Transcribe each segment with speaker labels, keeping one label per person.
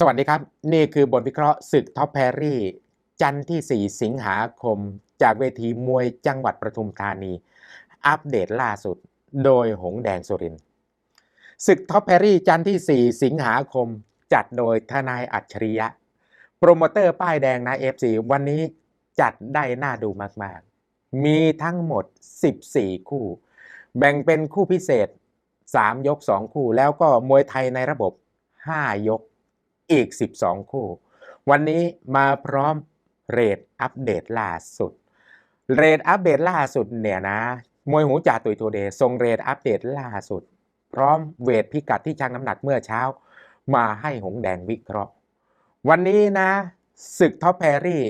Speaker 1: สวัสดีครับ นี่คือบทวิเคราะห์ศึกท็อปแพรรี่ จันทร์ที่ 4 สิงหาคม จากเวทีมวยจังหวัดปทุมธานี อัปเดตล่าสุด โดยหงแดงสุรินศึกท็อปแพรรี่จันทร์ที่ 4 สิงหาคม จัดโดยทนายอัจฉริยะ โปรโมเตอร์ป้ายแดงนะ FC วันนี้จัดได้น่าดูมาก ๆ มีทั้งหมด 14 คู่ แบ่งเป็นคู่พิเศษ 3 ยก 2 คู่ แล้วก็มวยไทยในระบบ 5 ยก อีก 12 คู่ วันนี้มาพร้อมเรทอัปเดตล่าสุด เรทอัปเดตล่าสุดเนี่ยนะ มวยหูจ่าตุยโทเดย์ส่งเรทอัปเดตล่าสุด พร้อมเวทพิกัดที่ชั่งน้ำหนักเมื่อเช้า มาให้หงแดงวิเคราะห์ วันนี้นะศึกท็อปแพรรี่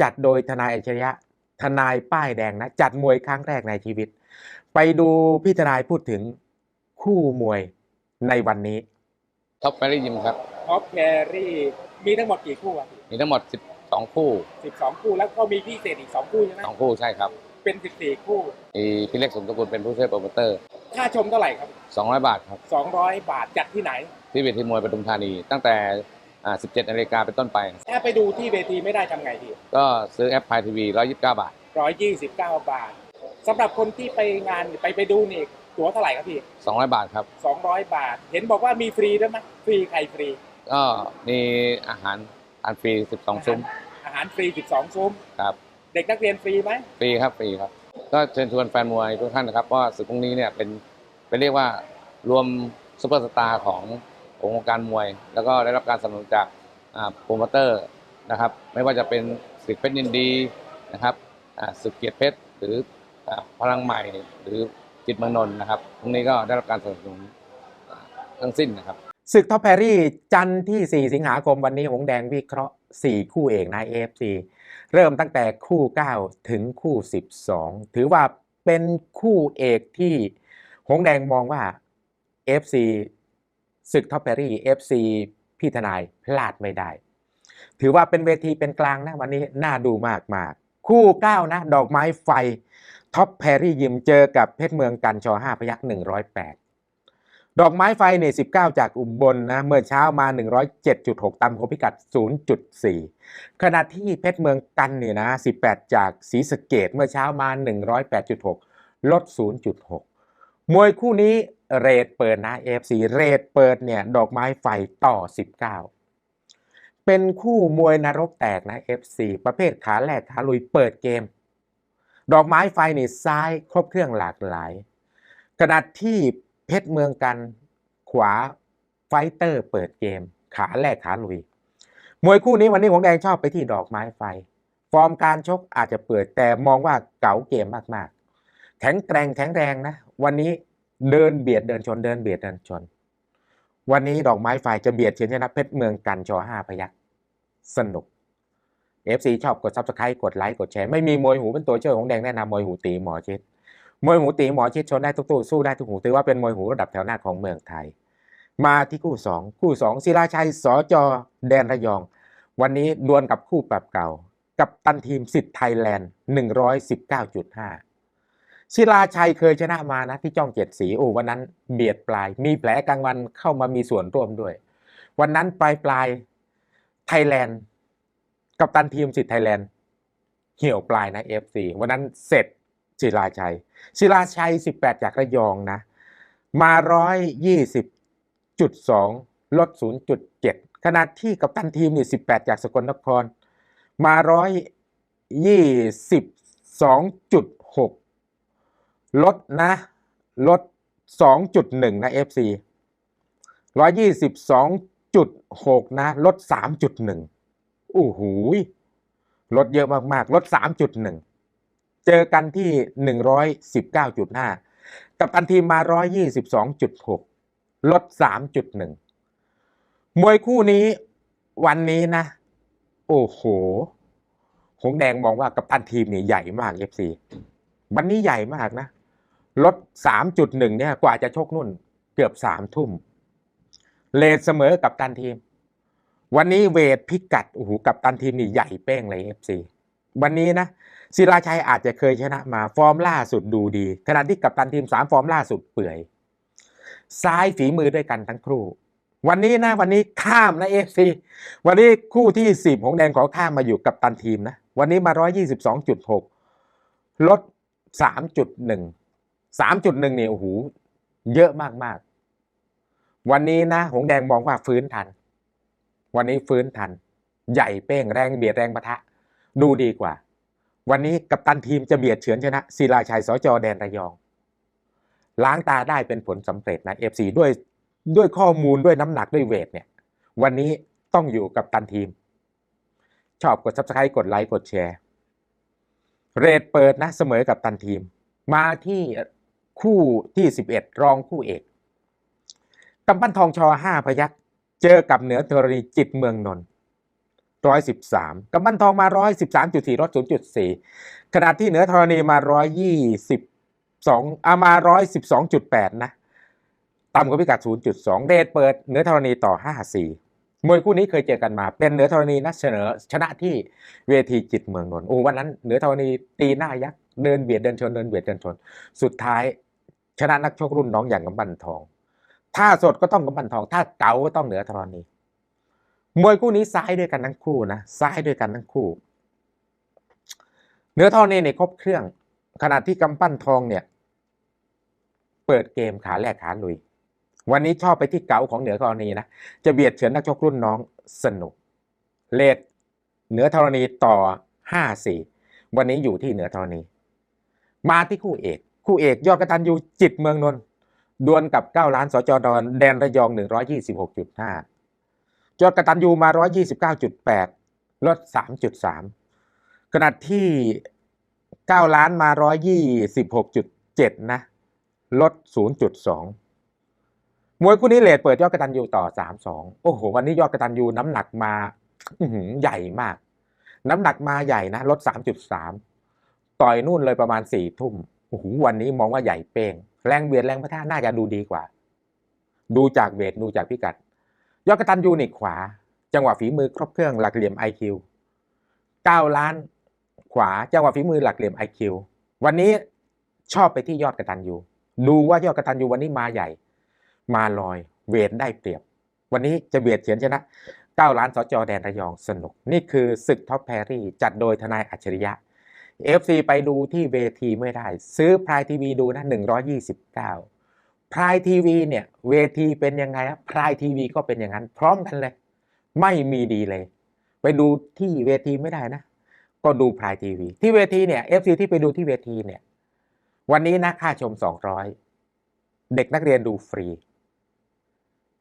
Speaker 1: จัดโดยทนายอัจฉริยะทนายป้ายแดงนะ จัดมวยครั้งแรกในชีวิต ไปดูพี่ทนายพูดถึงคู่มวยในวันนี้
Speaker 2: ท็อปแฟรี่ยิมครับ
Speaker 3: ท็อปแครี่มีทั้งหมดกี่คู่อะ
Speaker 2: มีทั้งหมด 12 คู่
Speaker 3: สิบสองคู่แล้วก็มีพิเศษอีกสองคู่ใช่ไหม
Speaker 2: 2 คู่ใช่ครับ
Speaker 3: เป็นสิบสี่คู่
Speaker 2: มีพี่เล็กสมตระกูลเป็นผู้ช่วยโปรโมเตอร์
Speaker 3: ค่าชมเท่าไหร่ครับ
Speaker 2: 200 บาทครับ
Speaker 3: สองร้อยบาทจัดที่ไหน
Speaker 2: ที่เวทีมวยปทุมธานี ตั้งแต่อ่า17นาฬิกาเป็นต้นไป
Speaker 3: ถ้าไปดูที่เวทีไม่ได้ทำไงดี
Speaker 2: ก็ซื้อแอปพายทีวี 129 บาท
Speaker 3: ร้อยยี่สิบเก้าบาทสำหรับคนที่ไปงานไปไปดูนี่ตั๋วเท่าไหร่ครับพี่
Speaker 2: 200 บาทครับ
Speaker 3: สองร้อยบาท เห็นบอกว่ามีฟรีด้วยไหมฟรีใครฟรี
Speaker 2: ก็มีอาหารอาหารฟรี 12 ซุ้ม
Speaker 3: อาหารฟรีสิบสองซุ้ม
Speaker 2: ครับ
Speaker 3: เด็กนักเรียนฟรีไหม
Speaker 2: ฟรีครับ ฟรีครับ ก็เชิญชวนแฟนมวยทุกท่านนะครับ เพราะว่าศึกพรุ่งนี้เนี่ยเป็นเป็นเรียกว่ารวมซุปเปอร์สตาร์ของวงการมวย แล้วก็ได้รับการสนับสนุนจากอ่าโปรโมเตอร์นะครับ ไม่ว่าจะเป็นศึกเพชรยินดีนะครับอ่าศึกเกียรติเพชรหรืออ่าพลังใหม่หรือจิตรเมืองนนท์นะครับ พรุ่งนี้ก็ได้รับการสนับสนุนอ่าทั้งสิ้นนะครับ
Speaker 1: ศึกท็อปแพรรี่จันทร์ที่ 4 สิงหาคมวันนี้หงแดงวิเคราะห์ 4 คู่เอกใน AFC เริ่มตั้งแต่คู่ 9 ถึงคู่ 12 ถือว่าเป็นคู่เอกที่หงแดงมองว่า FC ศึกท็อปแพรรี่ FC พี่ทนายพลาดไม่ได้ ถือว่าเป็นเวทีเป็นกลางนะวันนี้น่าดูมากมากๆคู่ 9 นะ ดอกไม้ไฟท็อปแพรรี่ยิมเจอกับเพชรเมืองกันชอ5พยัก108 ดอกไม้ไฟเนี่ย19 จากอุบลนะ เมื่อเช้ามา 107.6ตามโคพิกัด 0.4 ขณะที่เพชรเมืองกันเนี่ยนะ 18 จากศรีสะเกดเมื่อเช้ามา 108.6 ลด 0.6 มวยคู่นี้เรทเปิดนะ AFC เรทเปิดเนี่ย ดอกไม้ไฟต่อ 19 เป็นคู่มวยนรกแตกนะ FC ประเภทขาแรกขาลุยเปิดเกม ดอกไม้ไฟนี่ซ้ายครบเครื่องหลากหลายขณะที่ เพชรเมืองกันขวาไฟเตอร์เปิดเกม ขาแรกขาลุย มวยคู่นี้วันนี้หงแดงชอบไปที่ดอกไม้ไฟ ฟอร์มการชกอาจจะเปิดแต่มองว่าเก๋าเกมมากๆแข็งแกร่งแข็งแรงนะ วันนี้เดินเบียดเดินชนเดินเบียดเดินชน วันนี้ดอกไม้ไฟจะเบียดเชียนชนะเพชรเมืองกันชอห้าพยักสนุก FC ชอบกดซับสไครต์กดไลค์กดแชร์ไม่มีมวยหูเป็นตัวช่วยของแดงแนะนำมวยหูตีหมอชิด มวยหูตีหมอชิดชนได้ทุกตู้สู้ได้ทุกหูถือว่าเป็นมวยหูระดับแถวหน้าของเมืองไทย มาที่คู่สองคู่สองศิลาชัยสจแดนระยอง วันนี้ดวลกับคู่ปรับเก่า กับตันทีมสิทธิ์ไทยแลนด์ 119.5 ศิลาชัยเคยชนะมานะที่จ้องเจ็ดสีโอ้วันนั้นเบียดปลาย มีแผลกลางวันเข้ามามีส่วนร่วมด้วย วันนั้นปลายปลายไทยแลนด์ กับตันทีมสิทธิ์ไทยแลนด์เหี่ยวปลายนะ FC วันนั้นเสร็จ ศิลาชัย ศิลาชัย 18 จากระยองนะ มา 120.2 ลด 0.7 ขณะที่กับตันทีมนี่18 จากสกลนคร มา 122.6 ลดนะ ลด 2.1 นะ FC 122.6 นะ ลด 3.1 โอ้โหลดเยอะมาก ๆ ลด 3.1 เจอกันที่ 119.5 กับตันทีมมา 122.6 ลด 3.1 มวยคู่นี้วันนี้นะ โอ้โห หงแดงมองว่ากับตันทีมนี่ใหญ่มาก FC วันนี้ใหญ่มากนะ ลด 3.1 เนี่ยกว่าจะชกนุ่นเกือบ 3 ทุ่ม เลทเสมอกับตันทีม วันนี้เวทพิกัดโอ้โหกับตันทีมนี่ใหญ่เป้งเลย FC วันนี้นะศิลาชัยอาจจะเคยชนะมาฟอร์มล่าสุดดูดี ขณะที่กับตันทีม 3 ฟอร์มล่าสุดเปื่อย ซ้ายฝีมือด้วยกันทั้งคู่ วันนี้นะวันนี้ข้ามนะเอฟซีวันนี้คู่ที่สิบของแดงขอข้ามมาอยู่กับตันทีมนะ วันนี้มาร้อยยี่สิบสองจุดหกลดสามจุดหนึ่งสามจุดหนึ่งเนี่ยโอ้โหเยอะมากมากๆ วันนี้นะหงแดงมองว่าฟื้นทัน วันนี้ฟื้นทัน ใหญ่เป้งแรงเบียดแรงปะทะ ดูดีกว่า วันนี้กัปตันทีมจะเบียดเฉือนชนะศิลาชัยสจแดนระยอง ล้างตาได้เป็นผลสำเร็จนะเอฟซีด้วยด้วยข้อมูลด้วยน้ำหนักด้วยเวทเนี่ย วันนี้ต้องอยู่กับตันทีม ชอบกด subscribe กดไลค์กดแชร์ เรทเปิดนะเสมอกับตันทีม มาที่คู่ที่ 11 รองคู่เอกกำปั้นทองชอ5พยักเจอกับเหนือธรณีจิตเมืองนนท์ 113กำปั้นทองมา 113.4ลด0.4ขณะที่เหนือธรณีมา 122อามา 112.8 นะ ต่ำกว่าพิกัด 0.2 เดทเปิดเหนือธรณีต่อ 5-4 มวยคู่นี้เคยเจอกันมา เป็นเหนือธรณีนัดเสนอชนะที่เวทีจิตเมืองนนท์โอ้วันนั้นเหนือธรณีตีหน้ายักษ์เดินเบียดเดินชนเดินเบียดเดินชน สุดท้ายชนะนักชกรุ่นน้องอย่างกำปั้นทอง ถ้าสดก็ต้องกำปั้นทอง ถ้าเก๋าก็ต้องเหนือธรณี มวยคู่นี้ซ้ายด้วยกันทั้งคู่นะซ้ายด้วยกันทั้งคู่เหนือธรณีเนี่ยครบเครื่อง ขณะที่กำปั้นทองเนี่ย เปิดเกมขาแรกขาลุย วันนี้ชอบไปที่เก๋าของเหนือธรณีนะจะเบียดเฉือนนักชกรุ่นน้องสนุกเลดเหนือธรณีต่อ5-4วันนี้อยู่ที่เหนือธรณี มาที่คู่เอก คู่เอกยอดกระตันยูจิตเมืองนนท์ดวลกับ 9 ล้านสจดอนแดนระยอง 126.5 ยอดกระตันยูมา 129.8 ลด 3.3 ขณะที่ 9 ล้านมา 126.7 นะ ลด 0.2 มวยคู่นี้เลทเปิดยอดกระตันยูต่อ 3-2 โอ้โห วันนี้ยอดกระตันยูน้ำหนักมาใหญ่มาก น้ำหนักมาใหญ่นะ ลด 3.3 ต่อยนู่นเลยประมาณ 4 ทุ่มโอ้โหวันนี้มองว่าใหญ่เป้ง แรงเบียดแรงพะทะน่าจะดูดีกว่า ดูจากเวทดูจากพิกัด ยอดกระตันยูนี่ขวา จังหวะฝีมือครบเครื่องหลักเหลี่ยม IQ 9 ล้านขวา จังหวะฝีมือหลักเหลี่ยม IQ วันนี้ชอบไปที่ยอดกระตันยูดูว่ายอดกระตันยูวันนี้มาใหญ่ มาลอยเวทได้เปรียบ วันนี้จะเบียดเฉียนชนะ 9 ล้านสจแดนระยองสนุก นี่คือศึกท็อปแพรรี่จัดโดยทนายอัจฉริยะ FC ไปดูที่เวทีไม่ได้ ซื้อพรายทีวีดูนะ129 พรายทีวีเนี่ยเวทีเป็นยังไงครับพรายทีวีก็เป็นอย่างนั้น พร้อมกันเลย ไม่มีดีเลย ไปดูที่เวทีไม่ได้นะ ก็ดูพรายทีวี ที่เวทีเนี่ย FC ที่ไปดูที่เวทีเนี่ย วันนี้นะค่าชม200เด็กนักเรียนดูฟรี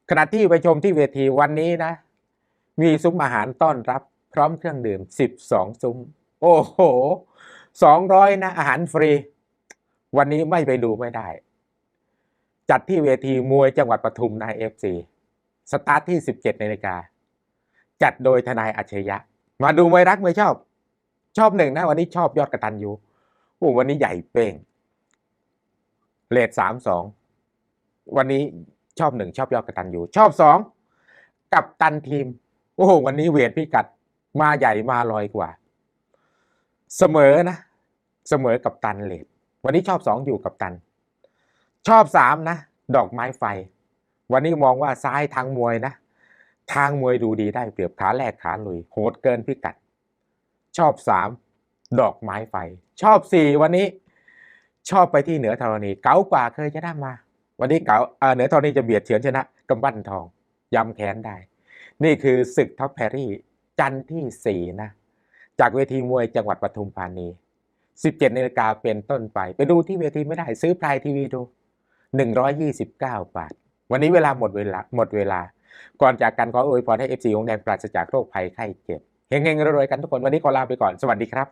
Speaker 1: ขณะที่ไปชมที่เวทีวันนี้นะ มีซุ้มอาหารต้อนรับ พร้อมเครื่องดื่ม12ซุ้ม โอ้โห200นะอาหารฟรี วันนี้ไม่ไปดูไม่ได้ จัดที่เวทีมวยจังหวัดปทุมนาเอฟซีสตาร์ทที่ 17นาฬิกา จัดโดยทนายอัจฉริยะ มาดูมวยรักมวยชอบ ชอบหนึ่งนะ วันนี้ชอบยอดกระตันยูโอ้วันนี้ใหญ่เป้งเลทสามสองวันนี้ชอบหนึ่งชอบยอดกระตันยูชอบสองกับตันทีม โอ้โหวันนี้เวทพิกัดมาใหญ่มาลอยกว่า เสมอนะ เสมอกับตันเลทวันนี้ชอบสองอยู่กับตัน ชอบสามนะ ดอกไม้ไฟ วันนี้มองว่าซ้ายทางมวยนะ ทางมวยดูดีได้เปรียบขาแรกขาลุยโหดเกินพิกัด ชอบสามดอกไม้ไฟ ชอบสี่วันนี้ ชอบไปที่เหนือธรณี เก๋ากว่าเคยชนะมา วันนี้เก๋าเหนือธรณีจะเบียดเฉือนชนะกำปั้นทองยำแขนได้ นี่คือศึกท็อปแพรรี่จันทร์ที่สี่นะ จากเวทีมวยจังหวัดปทุมธานี 17นาฬิกาเป็นต้นไป ไปดูที่เวทีไม่ได้ซื้อพลายทีวีดู 129 บาท วันนี้เวลาหมดเวลาหมดเวลา ก่อนจากกันขออวยพรให้ FC ของแดงปราศจากโรคภัยไข้เจ็บเฮงๆรวยๆกันทุกคนวันนี้ขอลาไปก่อนสวัสดีครับ